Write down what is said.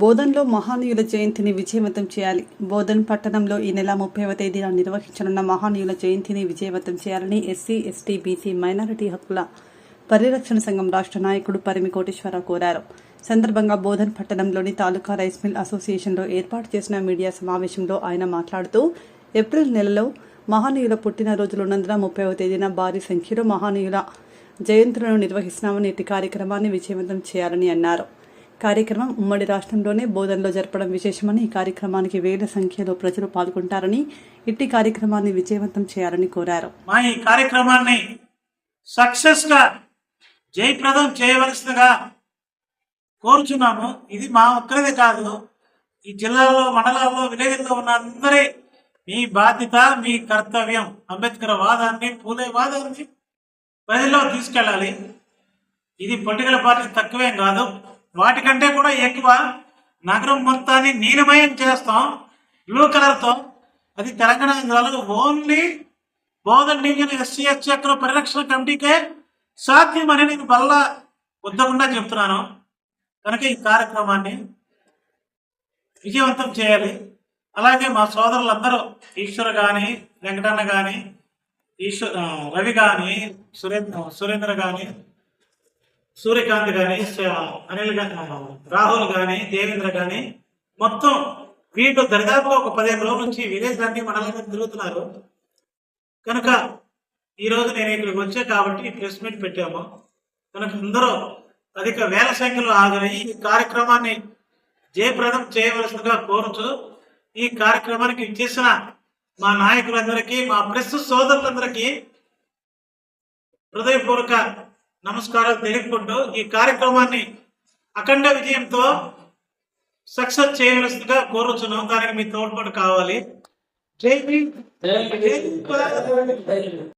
బోధన్లో మహానీయుల జయంతిని విజయవంతం చేయాలి. బోధన్ పట్టణంలో ఈ నెల ముప్పైవ తేదీన నిర్వహించనున్న మహానీయుల జయంతిని విజయవంతం చేయాలని ఎస్సీ ఎస్టీ బీసీ మైనారిటీ హక్కుల పరిరక్షణ సంఘం రాష్ట్ర నాయకుడు పరిమి కోటేశ్వరరావు కోరారు. సందర్భంగా బోధన్ పట్టణంలోని తాలూకా రైస్ మిల్ అసోసియేషన్లో ఏర్పాటు చేసిన మీడియా సమావేశంలో ఆయన మాట్లాడుతూ ఏప్రిల్ నెలలో మహానీయుల పుట్టినరోజులున్నందున ముప్పైవ తేదీన భారీ సంఖ్యలో మహానీయుల జయంతులను నిర్వహిస్తున్నామని ఇట్టి కార్యక్రమాన్ని విజయవంతం చేయాలని అన్నారు. కార్యక్రమం ఉమ్మడి రాష్ట్రంలోనే బోధనలో జరపడం విశేషమని ఈ కార్యక్రమానికి వేల సంఖ్యలో ప్రజలు పాల్గొంటారని ఇట్టి కార్యక్రమాన్ని విజయవంతం చేయాలని కోరారు. మా ఈ కార్యక్రమాన్ని సక్సెస్గా జయప్రదం చేయవలసిందిగా కోరుచున్నాము. ఇది మా ఒక్కరిదే కాదు. ఈ జిల్లాలో మండలాల్లో విలేజ్లో ఉన్న అందరి మీ బాధ్యత మీ కర్తవ్యం. అంబేద్కర్ వాదాన్ని పూలే వాదాన్ని ప్రజల్లో తీసుకెళ్ళాలి. ఇది పొలిటికల్ పార్టీ తక్కువేం కాదు. వాటికంటే కూడా ఎక్కువ నగరం మొత్తాన్ని నీలమయం చేస్తాం బ్లూ కలర్తో అది తెలంగాణ జిల్లాలో only Bodhan division SC ST హక్కుల పరిరక్షణ కమిటీకే సాధ్యం అని నేను బల్ల వద్దకుండా చెప్తున్నాను. కనుక ఈ కార్యక్రమాన్ని విజయవంతం చేయాలి. అలాగే మా సోదరులందరూ ఈశ్వర్ కానీ వెంకటన్న కానీ ఈశ్వర్ రవి కానీ సురేంద్ర సురేంద్ర కానీ సూర్యకాంత్ కానీ అనిల్ రాహుల్ కానీ దేవేంద్ర కానీ మొత్తం వీళ్ళు దరిదాపుగా ఒక పదిహేను రోజుల నుంచి విదేశాన్ని మనల్ని తిరుగుతున్నారు. కనుక ఈరోజు నేను ఇక్కడికి వచ్చా కాబట్టి ప్రెస్ మీట్ పెట్టాము. కనుక అందరూ అధిక వేల సంఖ్యలో హాజరై ఈ కార్యక్రమాన్ని జయప్రదం చేయవలసిందిగా కోరుతూ ఈ కార్యక్రమానికి చేసిన మా నాయకులందరికీ మా ప్రెస్ సోదరులందరికీ హృదయపూర్వక నమస్కారాలు తెలుపుకుంటూ ఈ కార్యక్రమాన్ని అఖండ విజయంతో సక్సెస్ చేయవలసిందిగా కోరుచున్నాం. దానికి మీ తోడ్పాటు కావాలి. జై.